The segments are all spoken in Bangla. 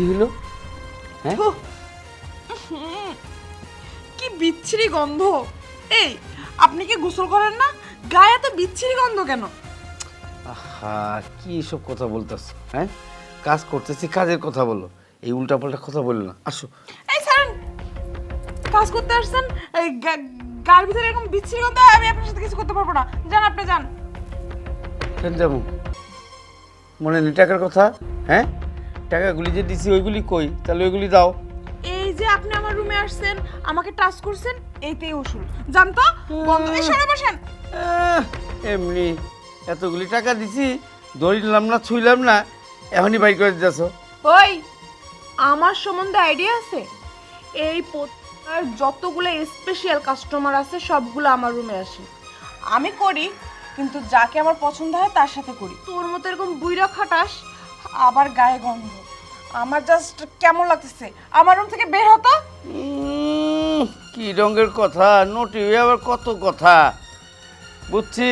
কি হলো? হ্যাঁ? কি বিচ্ছিরি গন্ধ। এই আপনি কি গোসল করেন না? গায়ে এত বিচ্ছিরি গন্ধ কেন? আহা কি সব কথা বলতেছ হ্যাঁ? কাজ করতেছি কাজের কথা বলো। এই উল্টাপাল্টা কথা বলল না। আসো। এই স্যার কাজ করতে আসছেন? এই গার ভিতরে এরকম বিচ্ছিরি গন্ধ আমি আপনার সাথে কিছু করতে পারব না। যান আপনি যান। কেন যাব? মনে নেই টাকার কথা হ্যাঁ? টাকাগুলি যে দিছি ওইগুলি কই? তাহলে ওইগুলি দাও। এই যে আপনি আমার রুমে আসছেন আমাকে টাচ করছেন এইতেই উসুল জান তো বন্ধ সরে বসেন। এমনি এতগুলি টাকা দিছি ধরিলাম না ছুইলাম না এখনই বাড়ি করে দিতেছ। ওই আমার সম্বন্ধে আইডিয়া আছে? এই পত্রিকার যতগুলো স্পেশাল কাস্টমার আছে সবগুলো আমার রুমে আসে। আমি করি কিন্তু যাকে আমার পছন্দ হয় তার সাথে করি। তোর মতো এরকম বুইরা খাটাস আবার গায়ে গন্ধ। আমার জাস্ট কেমন লাগতেছে? আমার রুম থেকে বের হতো? কি রঙের কথা? নোটি আবার কত কথা? বুঝছি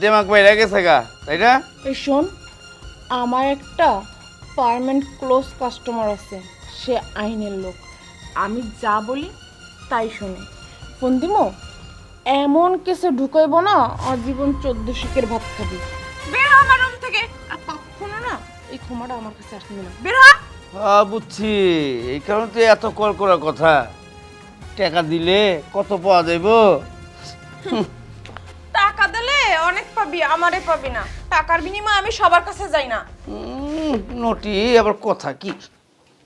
দেমাক বাইরে গেছে গা তাই না? এই শোন আমার একটা পার্মানেন্ট ক্লোজ কাস্টমার আছে সে আইনের লোক। আমি যা বলি তাই শুনে। ফোন দিমো এমন কিছু ঢুকাইবো না আজীবন চোদ্দ শিকের ভাত খাবি। বের আমার রুম থেকে। আর ক্ষমাটা আমার কাছে বের হ! হ্যাঁ বুঝছি। এই কারণে তো এত কল করার কথা। টাকা দিলে কত পাওয়া যাইব? টাকা দিলে অনেক পাবি আমারে পাবি না। টাকার বিনিময়ে আমি সবার কাছে যাই না। উম, নোটি আবার কথা কি?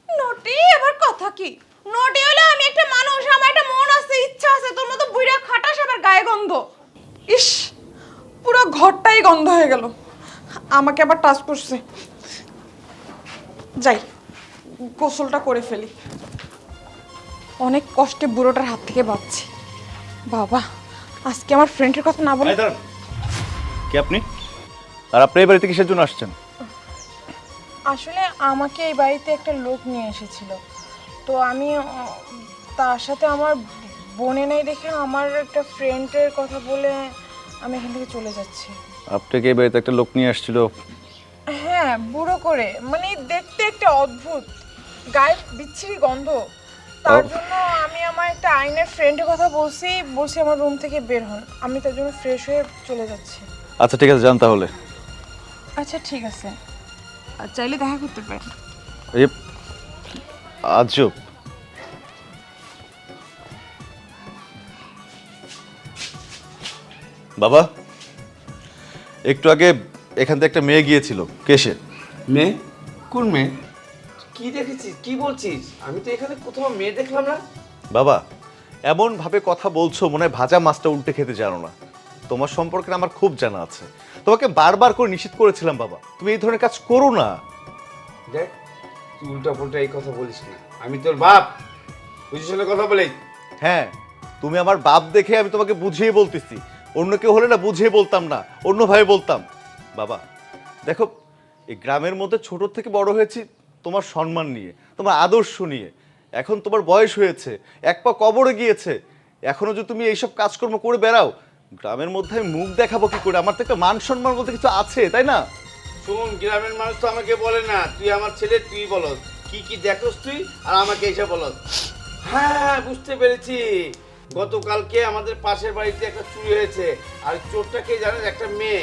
নটি এবার কথা কি? নটি হলো আমি একটা মানুষ আমার একটা মন আছে ইচ্ছা আছে তোর মতো বুইরা খাটাস আবার গায়ে গন্ধ। ইস পুরো ঘরটাই গন্ধ হয়ে গেল। আমাকে আবার টাচ করছে। যাই গোসলটা করে ফেলি। অনেক কষ্টে বুড়োটার হাত থেকে বাঁচছি। বাবা আজকে আমার ফ্রেন্ডের কথা না বলে এই দাঁড়ান। কে আপনি? আর আপনি এই বাড়িতে কিসের জন্য আসছেন? আসলে আমাকে এই বাড়িতে একটা লোক নিয়ে এসেছিল। তো আমি আহ, তার সাথে আমার বোনে নেই দেখে আমার একটা ফ্রেন্ডের কথা বলে আমি এখান থেকে চলে যাচ্ছি। আপনাকে এই বাড়িতে একটা লোক নিয়ে আসছিল। হ্যাঁ বুড়ো করে। মানে দেখতে একটা অদ্ভুত। গায়ে বিচ্ছিরি গন্ধ। তার জন্য আমি আমার একটা আইনের ফ্রেন্ডের কথা বলছি বলছি আমার রুম থেকে বের হন। আমি তার জন্য ফ্রেশ হয়ে চলে যাচ্ছি। আচ্ছা ঠিক আছে যান তাহলে। আচ্ছা ঠিক আছে। আর চাইলে দেখা করতে পারেন। এই আজব। বাবা একটু আগে এখান থেকে একটা মেয়ে গিয়েছিল কেসে মেয়ে? কোন মেয়ে? কি দেখেছিস? কি বলছিস? আমি তো এখানে কোথাও মেয়ে দেখলাম না। বাবা এমন ভাবে কথা বলছো মনে হয় ভাজা মাছটা উল্টে খেতে জানো না। তোমার সম্পর্কে আমার খুব জানা আছে। তোমাকে বারবার করে নিষেধ করেছিলাম বাবা। তুমি এই ধরনের কাজ করো না। দেখ তুই উল্টা পুল্টা এই কথা বলিস না। আমি তোর বাপ। বুঝিস না কথা বলেই। হ্যাঁ তুমি আমার বাপ দেখে আমি তোমাকে বুঝিয়ে বলতেছি। অন্য কেউ হলে না বুঝিয়ে বলতাম না অন্যভাবে বলতাম। বাবা, দেখো, এই গ্রামের মধ্যে ছোট থেকে বড় হয়েছি তোমার সম্মান নিয়ে, তোমার আদর্শ নিয়ে। এখন তোমার বয়স হয়েছে, এক পা কবরে গিয়েছে। এখনও যদি তুমি এইসব কাজকর্ম করে বেড়াও, গ্রামের মধ্যে আমি মুখ দেখাবো কি করে? আমার তো একটা মান সম্মান বলতে কিছু আছে, তাই না? শোন, গ্রামের মানুষ তো আমাকে বলে না, তুই আমার ছেলে, তুই বলস কি কি দেখোস তুই? আর আমাকে এসে বলস হ্যাঁ বুঝতে পেরেছি। গতকালকে আমাদের পাশের বাড়িতে একটা চুরি হয়েছে। আর চোরটা কে জানেন? একটা মেয়ে।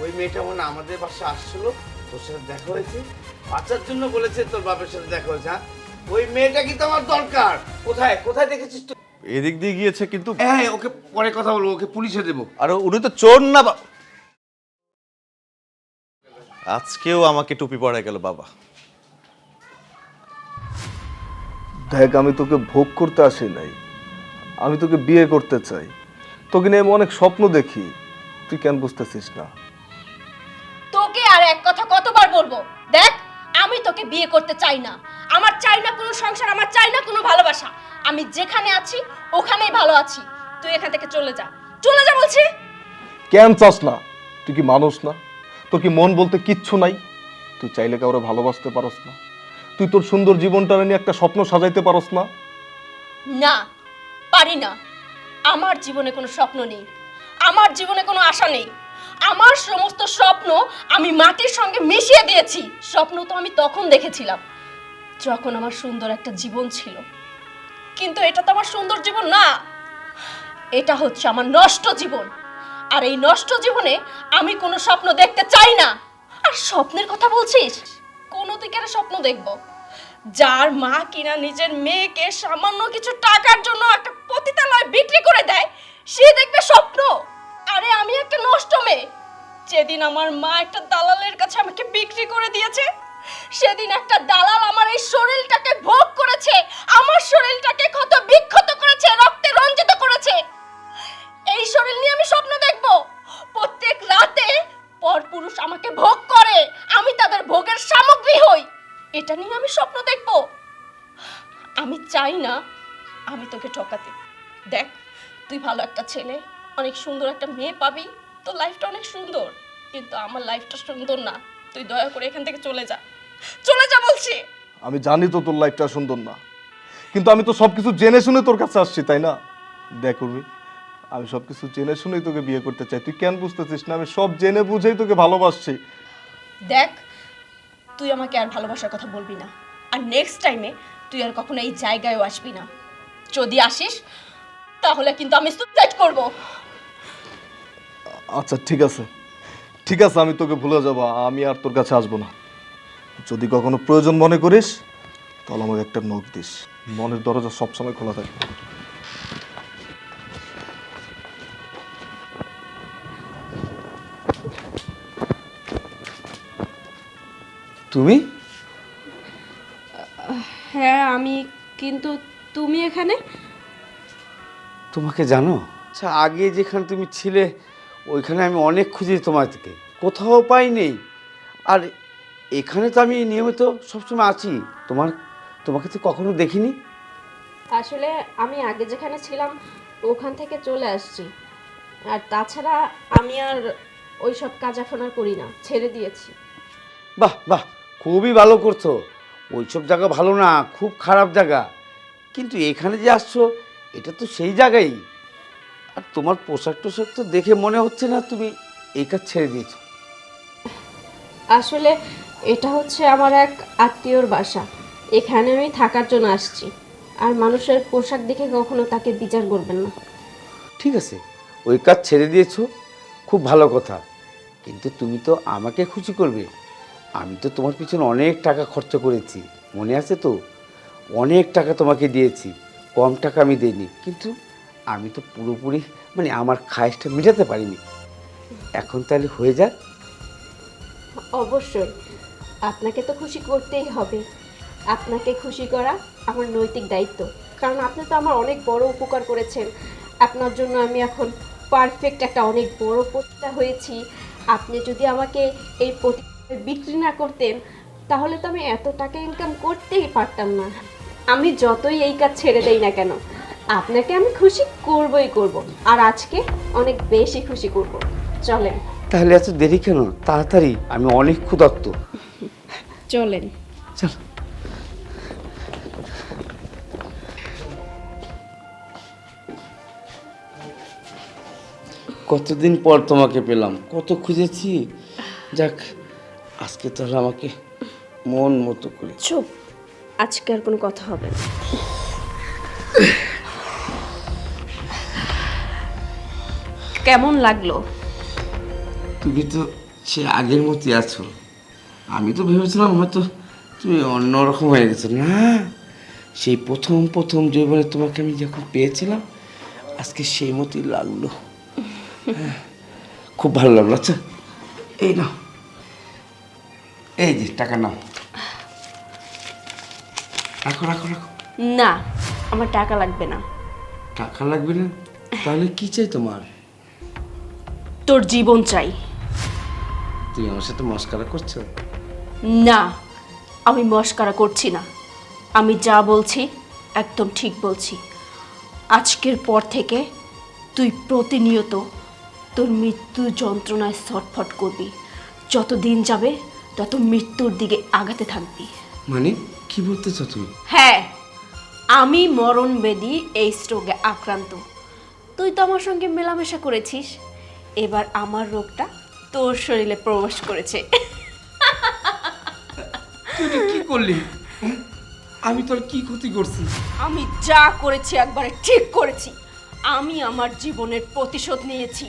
ওই মেয়েটা মনে আমাদের পাশে আসছিল তোর সাথে দেখা হয়েছে। বাচ্চার জন্য বলেছে তোর বাপের সাথে দেখা হয়েছে হ্যাঁ? ওই মেয়েটা কি তো আমার দরকার? কোথায়? কোথায় দেখেছিস তুই? এদিক দিয়ে গিয়েছে কিন্তু হ্যাঁ ওকে পরে কথা বলব ওকে পুলিশে দেবো। আর উনি তো চোর না বা- আজকেও আমাকে টুপি পড়ে গেল বাবা। দেখ আমি তোকে ভোগ করতে আসি নাই। আমি তোকে বিয়ে করতে চাই। তোকে নিয়ে আমি অনেক স্বপ্ন দেখি। তুই কেন বুঝতেছিস না? বলব? দেখ আমি তোকে বিয়ে করতে চাই না। আমার চাই না কোনো সংসার আমার চাই না কোনো ভালোবাসা। আমি যেখানে আছি ওখানেই ভালো আছি। তুই এখান থেকে চলে যা। চলে যা বলছি। কেন চাস না? তুই কি মানুষ না? তোর কি মন বলতে কিচ্ছু নাই? তুই চাইলে কাউরে ভালোবাসতে পারস না। তুই তোর সুন্দর জীবনটা নিয়ে একটা স্বপ্ন সাজাইতে পারস না? না পারি না। আমার জীবনে কোনো স্বপ্ন নেই। আমার জীবনে কোনো আশা নেই। আমার সমস্ত স্বপ্ন আমি মাটির সঙ্গে মিশিয়ে দিয়েছি। স্বপ্ন তো আমি তখন দেখেছিলাম, যখন আমার সুন্দর একটা জীবন ছিল। কিন্তু এটা তো আমার সুন্দর জীবন না, এটা হচ্ছে আমার নষ্ট জীবন। আর এই নষ্ট জীবনে আমি কোনো স্বপ্ন দেখতে চাই না। আর স্বপ্নের কথা বলছিস? কোন দিকের স্বপ্ন দেখব। যার মা কিনা নিজের মেয়েকে সামান্য কিছু টাকার জন্য একটা পতিতালয় বিক্রি করে যেদিন আমার মা একটা দালালের কাছে আমাকে বিক্রি করে দিয়েছে। সেদিন একটা দালাল আমার এই শরীরটাকে ভোগ করেছে, আমার শরীরটাকে ক্ষত বিক্ষত করেছে, রক্তে রঞ্জিত করেছে। এই শরীর নিয়ে আমি স্বপ্ন দেখব। প্রত্যেক রাতে পরপুরুষ আমাকে ভোগ করে, আমি তাদের ভোগের সামগ্রী হই। এটা নিয়ে আমি স্বপ্ন দেখব। আমি চাই না আমি তোকে ঠকাতে। দেখ, তুই ভালো একটা ছেলে, অনেক সুন্দর একটা মেয়ে পাবি, তোর লাইফটা অনেক সুন্দর। কিন্তু আমার লাইফটা সুন্দর না। তুই দয়া করে এখান থেকে চলে যা। চলে যা বলছি। আমি জানি তো তোর লাইফটা সুন্দর না। কিন্তু আমি তো সব কিছু জেনে শুনে তোর কাছে আসছি তাই না? দেখ উর্মি আমি সব কিছু জেনে শুনেই তোকে বিয়ে করতে চাই। তুই কেন বুঝতেছিস না? আমি সব জেনে বুঝেই তোকে ভালোবাসছি। দেখ তুই আমাকে আর ভালোবাসার কথা বলবি না। আর নেক্সট টাইমে তুই আর কখনো এই জায়গায়ও আসবি না। যদি আসিস তাহলে কিন্তু আমি সুসাইড করব। আচ্ছা ঠিক আছে। ঠিক আছে আমি তোকে ভুলে যাব আমি আর তোর কাছে আসব না। যদি কখনো প্রয়োজন মনে করিস তাহলে আমাকে একটা নখ দিস। মনের দরজা সবসময় খোলা থাকে। তুমি? হ্যাঁ আমি কিন্তু তুমি এখানে? তোমাকে জানো? আচ্ছা আগে যেখানে তুমি ছিলে ওইখানে আমি অনেক খুঁজেছি তোমার কোথাও কোথাও নেই আর এখানে তো আমি নিয়মিত সবসময় আছি। তোমার তোমাকে তো কখনো দেখিনি? আসলে আমি আগে যেখানে ছিলাম ওখান থেকে চলে আসছি। আর তাছাড়া আমি আর ওই সব কাজ এখন আর করি না ছেড়ে দিয়েছি। বাহ বাহ খুবই ভালো করছ। ওইসব জায়গা ভালো না খুব খারাপ জায়গা। কিন্তু এখানে যে আসছো এটা তো সেই জায়গাই। আর তোমার পোশাক টোশাক তো দেখে মনে হচ্ছে না তুমি এই কাজ ছেড়ে দিয়েছ। আসলে এটা হচ্ছে আমার এক আত্মীয়র বাসা। এখানে আমি থাকার জন্য আসছি। আর মানুষের পোশাক দেখে কখনো তাকে বিচার করবেন না। ঠিক আছে ওই কাজ ছেড়ে দিয়েছ খুব ভালো কথা। কিন্তু তুমি তো আমাকে খুশি করবে। আমি তো তোমার পিছনে অনেক টাকা খরচ করেছি মনে আছে তো? অনেক টাকা তোমাকে দিয়েছি কম টাকা আমি দিইনি। কিন্তু আমি তো পুরোপুরি মানে আমার খায়েসটা মেটাতে পারিনি। এখন তাহলে হয়ে যাক। অবশ্যই। আপনাকে তো খুশি করতেই হবে। আপনাকে খুশি করা আমার নৈতিক দায়িত্ব। কারণ আপনি তো আমার অনেক বড় উপকার করেছেন। আপনার জন্য আমি এখন পারফেক্ট একটা অনেক বড় পতিতা হয়েছি। আপনি যদি আমাকে এই পতিতা বিক্রি না করতেন, তাহলে তো আমি এত টাকা ইনকাম করতেই পারতাম না। আমি যতই এই কাজ ছেড়ে দেই না কেন আপনাকে আমি খুশি করবই করব আর আজকে অনেক বেশি খুশি করব। চলেন। তাহলে এত দেরি কেন? তাড়াতাড়ি আমি অনেক ক্ষুধার্ত। চলেন। চল। কতদিন পর তোমাকে পেলাম? কত খুঁজেছি? যাক আজকে তাহলে আমাকে মন মতো করে। চুপ। আজকে আর কোনো কথা হবে না। কেমন লাগল? তুমি তো সে আগের মতোই আছো। আমি তো ভেবেছিলাম হয়তো তুমি অন্যরকম হয়ে গেছো। না সেই প্রথম প্রথম জীবনে তোমাকে আমি যখন পেয়েছিলাম আজকে সেই মতোই লাগল। হ্যাঁ, খুব ভালো লাগল। আচ্ছা এই নাও। এই যে টাকা নাও। রাখো রাখো রাখো। না আমার টাকা লাগবে না। টাকা লাগবে না? তাহলে কি চাই তোমার? তোর জীবন চাই। তুই আমার সাথে মস্কারা করছ? না আমি মস্কারা করছি না। আমি যা বলছি একদম ঠিক বলছি। আজকের পর থেকে তুই প্রতিনিয়ত তোর মৃত্যু যন্ত্রণায় ছটফট করবি। যত দিন যাবে তত মৃত্যুর দিকে আগাতে থাকবি। মানে? কি বলতেছো তুমি? হ্যাঁ আমি মরণ বেদি এই রোগে আক্রান্ত। তুই তো আমার সঙ্গে মেলামেশা করেছিস। এবার আমার রোগটা তোর শরীরে প্রবেশ করেছে। তুই কি করলি? আমি তোর কি ক্ষতি করছি? আমি যা করেছি একবারে ঠিক করেছি। আমি আমার জীবনের প্রতিশোধ নিয়েছি।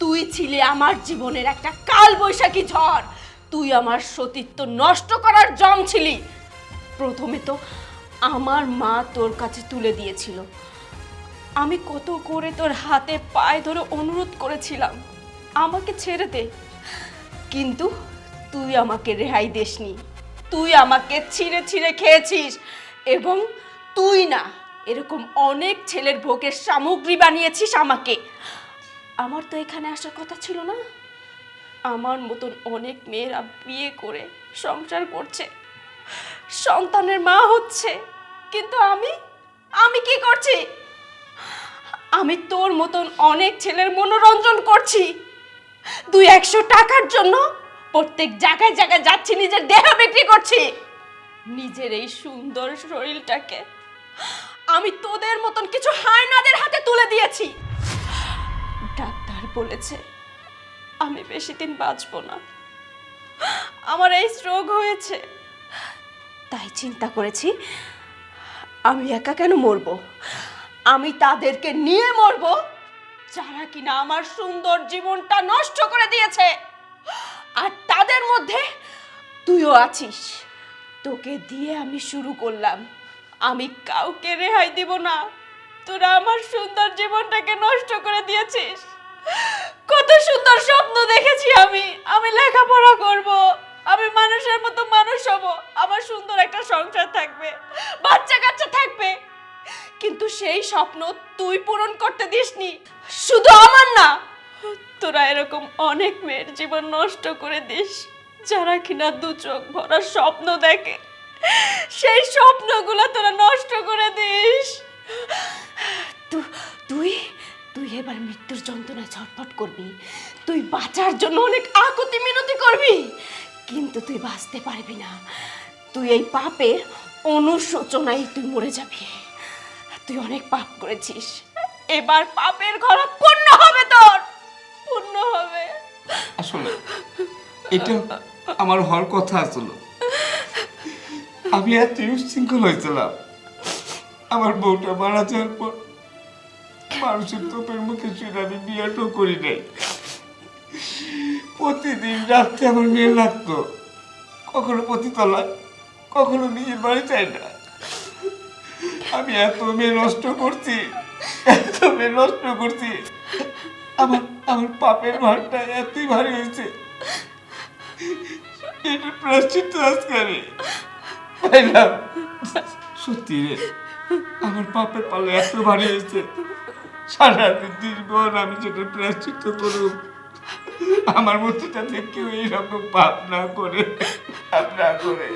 তুই ছিলে আমার জীবনের একটা কাল বৈশাখী ঝড়। তুই আমার সতীত্ব নষ্ট করার জম ছিলি। প্রথমে তো আমার মা তোর কাছে তুলে দিয়েছিল। আমি কত করে তোর হাতে পায়ে ধরে অনুরোধ করেছিলাম। আমাকে ছেড়ে দে। কিন্তু তুই আমাকে রেহাই দেসনি। তুই আমাকে ছিঁড়ে ছিঁড়ে খেয়েছিস এবং তুই না এরকম অনেক ছেলের ভোগের সামগ্রী বানিয়েছিস আমাকে। আমার তো এখানে আসার কথা ছিল না। আমার মতন অনেক মেয়েরা বিয়ে করে সংসার করছে। সন্তানের মা হচ্ছে। কিন্তু আমি আমি কি করছি? আমি তোর মতন অনেক ছেলের মনোরঞ্জন করছি। দুই একশো টাকার জন্য প্রত্যেক জায়গায় জায়গায় যাচ্ছি, নিজের দেহ বিক্রি করছি। নিজের এই সুন্দর শরীরটাকে আমি তোদের মতন কিছু হায়নাদের হাতে তুলে দিয়েছি। ডাক্তার বলেছে, আমি বেশি দিন বাঁচবো না। আমার এই স্ট্রোক হয়েছে। তাই চিন্তা করেছি, আমি একা কেন মরবো? আমি তাদেরকে নিয়ে মরবো। যারা কিনা আমার সুন্দর জীবনটা নষ্ট করে দিয়েছে। আর তাদের মধ্যে তুইও আছিস। তোকে দিয়ে আমি শুরু করলাম। আমি কাউকে রেহাই দিব না। তোরা আমার সুন্দর জীবনটাকে নষ্ট করে দিয়েছিস। কত সুন্দর স্বপ্ন দেখেছি আমি। আমি লেখাপড়া করব। স্বপ্ন তুই পূরণ করতে দিসনি। শুধু আমার না, তোরা এরকম অনেক মেয়ের জীবন নষ্ট করে দিস, যারা কিনা দু চোখ ভরা স্বপ্ন দেখে। সেই স্বপ্নগুলো তোরা নষ্ট করে দিস। তুই তুই এবার মৃত্যুর যন্ত্রণায় ছটফট করবি। তুই বাঁচার জন্য অনেক আকুতি মিনতি করবি। কিন্তু তুই বাঁচতে পারবি না। তুই এই পাপের অনুশোচনায় তুই মরে যাবি। তুই অনেক পাপ করেছিস। এবার পাপের ঘর পূর্ণ হবে তোর। পূর্ণ হবে। আসলে এটা আমার হওয়ার কথা আসলো। আমি এত উচ্ছৃঙ্খল হয়েছিলাম। আমার বউটা মারা যাওয়ার পর মানুষের তোপের মুখে শুনে আমি বিয়েটাও করি নাই। প্রতিদিন রাত্রে আমার মেয়ে লাগতো। কখনো পতিতলায়, কখনো নিজের বাড়ি চাই না। আমি এত মেয়ে নষ্ট করছি এত মেয়ে নষ্ট করছি। আমার আমার পাপের ভারটা এতই ভারী হয়েছে। এটা আজকে আমি পাইলাম। সত্যি রে, আমার পাপের পালে এত ভারী হয়েছে। সারা জীবন আমি যেটা প্রাশ্চিত্য করব আমার মতো যাতে কেউ এইরকম পাপ না করে, পাপ না করে।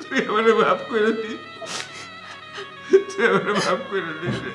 তুই আমার ভাব করে দিস। তুই আমার ভাব করে দিস রে।